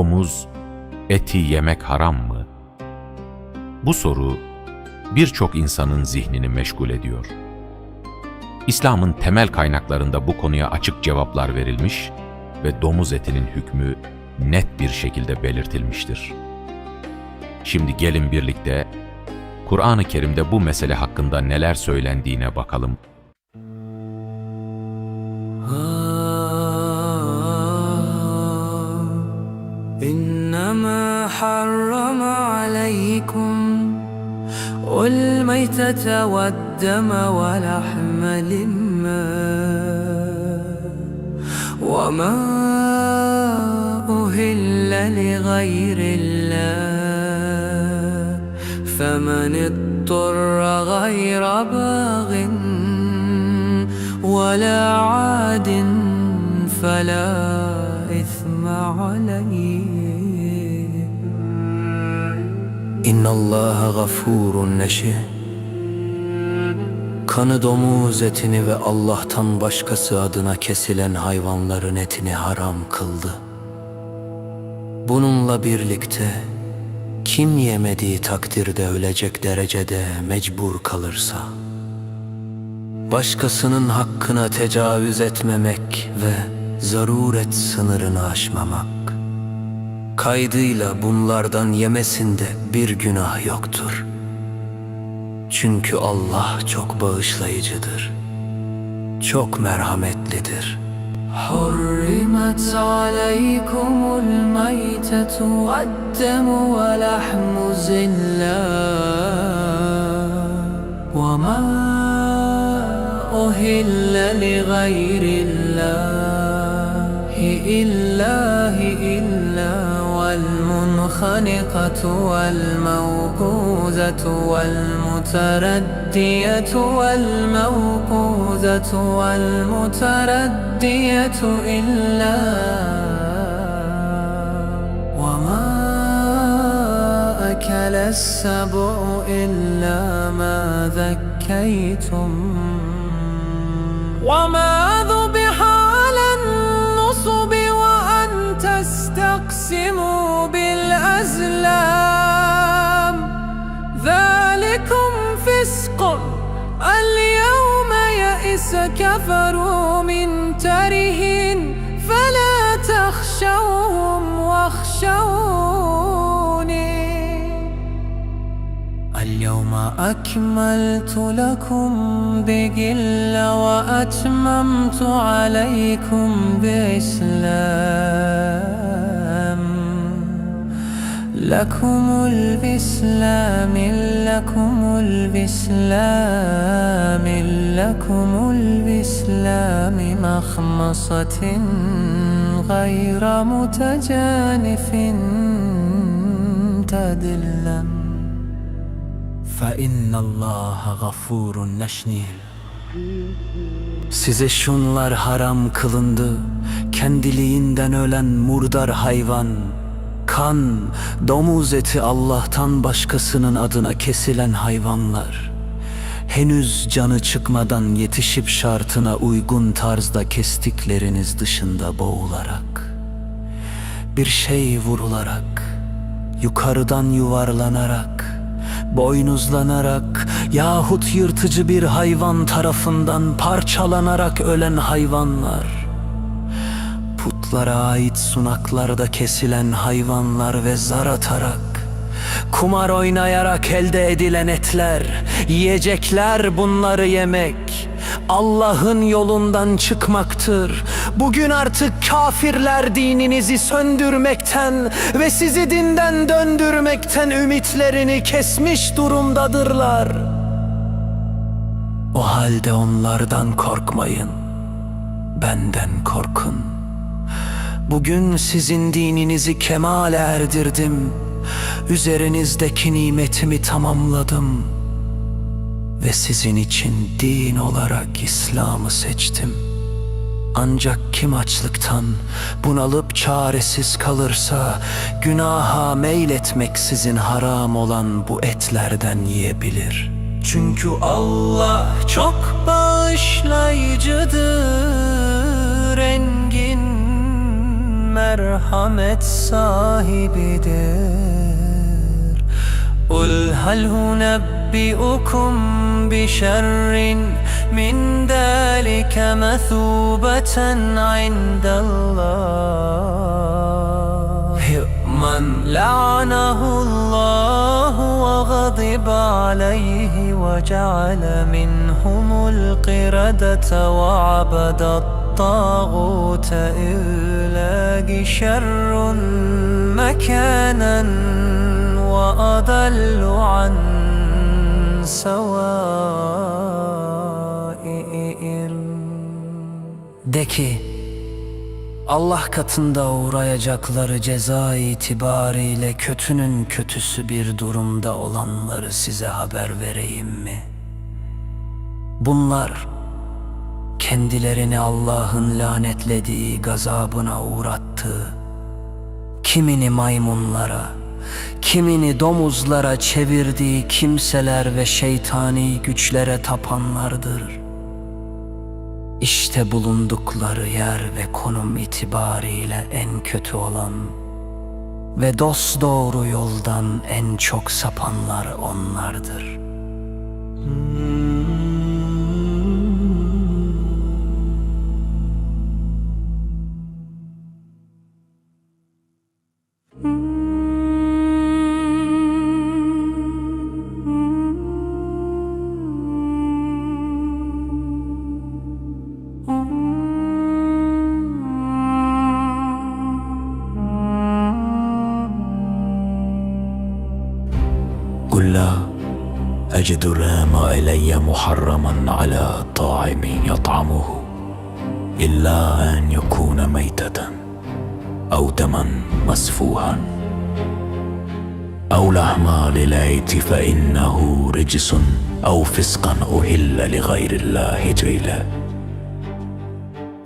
Domuz, eti yemek haram mı? Bu soru birçok insanın zihnini meşgul ediyor. İslam'ın temel kaynaklarında bu konuya açık cevaplar verilmiş ve domuz etinin hükmü net bir şekilde belirtilmiştir. Şimdi gelin birlikte Kur'an-ı Kerim'de bu mesele hakkında neler söylendiğine bakalım. حرم عليكم الميتة والدم ولحم الإماء وما أهل لغير الله فمن اضطر غير باغ ولا عاد فلا إثم عليه İnna Allaha gafurun neşi Kanı domuz etini ve Allah'tan başkası adına kesilen hayvanların etini haram kıldı. Bununla birlikte kim yemediği takdirde ölecek derecede mecbur kalırsa başkasının hakkına tecavüz etmemek ve zaruret sınırını aşmamak Kaydıyla bunlardan yemesinde bir günah yoktur. Çünkü Allah çok bağışlayıcıdır. Çok merhametlidir. حرمت عليكم الميتة والدم ولحم الزلام وما أهل لغير الله إله إلا والمنخنقة والموقوذة والمتردية والموقوذة والمتردية إلا وما أكل السبع إلا ما ذكيتم وما ذبح كفروا من ترهن فلا تخشوهم واخشوني. اليوم أكملت لكم بجل وأتممت عليكم بإسلام لكم البسلام لكم البسلام لكم البسلام مخمصة غير متجانف تدلم فإن الله غفور نشنير Size şunlar haram kılındı Kendiliğinden ölen murdar hayvan Kan, domuz eti Allah'tan başkasının adına kesilen hayvanlar. Henüz canı çıkmadan yetişip şartına uygun tarzda kestikleriniz dışında boğularak Bir şey vurularak Yukarıdan yuvarlanarak boynuzlanarak yahut yırtıcı bir hayvan tarafından parçalanarak ölen hayvanlar, putlara ait sunaklarda kesilen hayvanlar ve zar atarak, kumar oynayarak elde edilen etler, yiyecekler bunları yemek, Allah'ın yolundan çıkmaktır. Bugün artık kafirler dininizi söndürmekten ve sizi dinden döndürmekten ümitlerini kesmiş durumdadırlar. O halde onlardan korkmayın. Benden korkun. Bugün sizin dininizi kemale erdirdim. Üzerinizdeki nimetimi tamamladım.'' ve sizin için din olarak İslam'ı seçtim. Ancak kim açlıktan bunalıp çaresiz kalırsa günaha meyletmeksizin haram olan bu etlerden yiyebilir. Çünkü Allah çok bağışlayıcıdır, merhamet sahibidir قل هل ننبئكم بشر من ذلك مثوبة عند الله من لعنه الله وغضب عليه وجعل منهم القردة وعبد الطاغوت إلاق شر مكانا وأضل عن سواء De ki Allah katında uğrayacakları ceza itibariyle kötünün kötüsü bir durumda olanları size haber vereyim mi? Bunlar kendilerini Allah'ın lanetlediği gazabına uğrattığı, kimini maymunlara, kimini domuzlara çevirdiği kimseler ve şeytani güçlere tapanlardır. İşte bulundukları yer ve konum itibariyle en kötü olan ve dost doğru yoldan en çok sapanlar onlardır. قل أجد رام إلي محرما على طاعم يطعمه إلا أن يكون ميتة أو دما مسفوها أو لحم للعيت فإنه رجس أو فسقا أهل لغير الله جيلا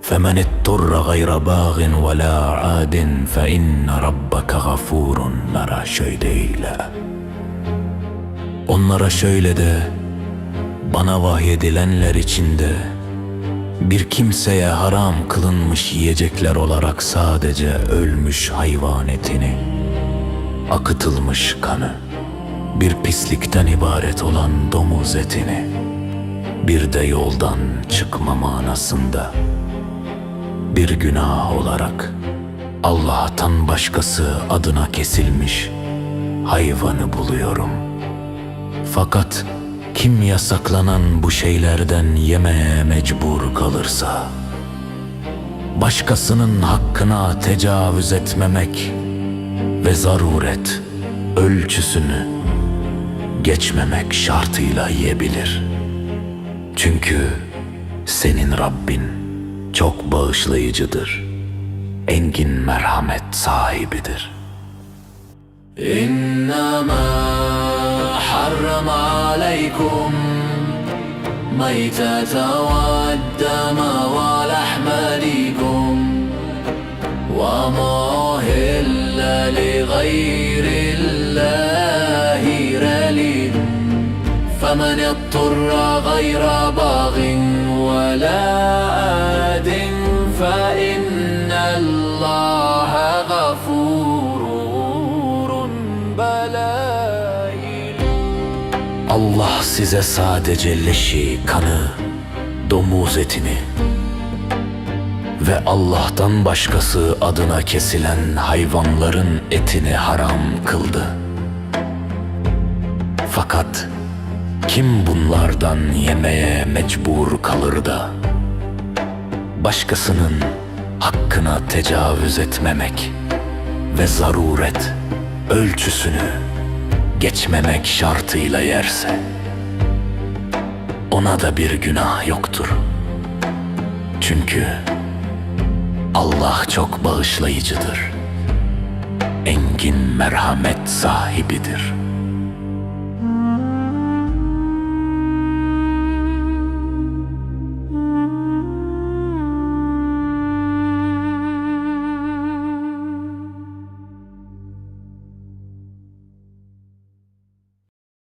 فمن اضطر غير باغ ولا عاد فإن ربك غفور şöyleyla. Onlara şöyle de, bana vahyedilenler içinde bir kimseye haram kılınmış yiyecekler olarak sadece ölmüş hayvan etini, akıtılmış kanı, bir pislikten ibaret olan domuz etini, bir de yoldan çıkma manasında bir günah olarak Allah'tan başkası adına kesilmiş hayvanı buluyorum.'' Fakat kim yasaklanan bu şeylerden yemeye mecbur kalırsa Başkasının hakkına tecavüz etmemek ve zaruret ölçüsünü geçmemek şartıyla yiyebilir. Çünkü senin Rabbin çok bağışlayıcıdır. Engin merhamet sahibidir. İnnemâ عليكم. ميتة والدم ولحم ديكم وما أهل لغير الله رليم. فمن اضطر غير باغ ولا آد فإن الله غفور Allah size sadece leşi, kanı, domuz etini ve Allah'tan başkası adına kesilen hayvanların etini haram kıldı. Fakat kim bunlardan yemeye mecbur kalır da başkasının hakkına tecavüz etmemek ve zaruret ölçüsünü geçmemek şartıyla yerse ona da bir günah yoktur. Çünkü Allah çok bağışlayıcıdır. Engin merhamet sahibidir.''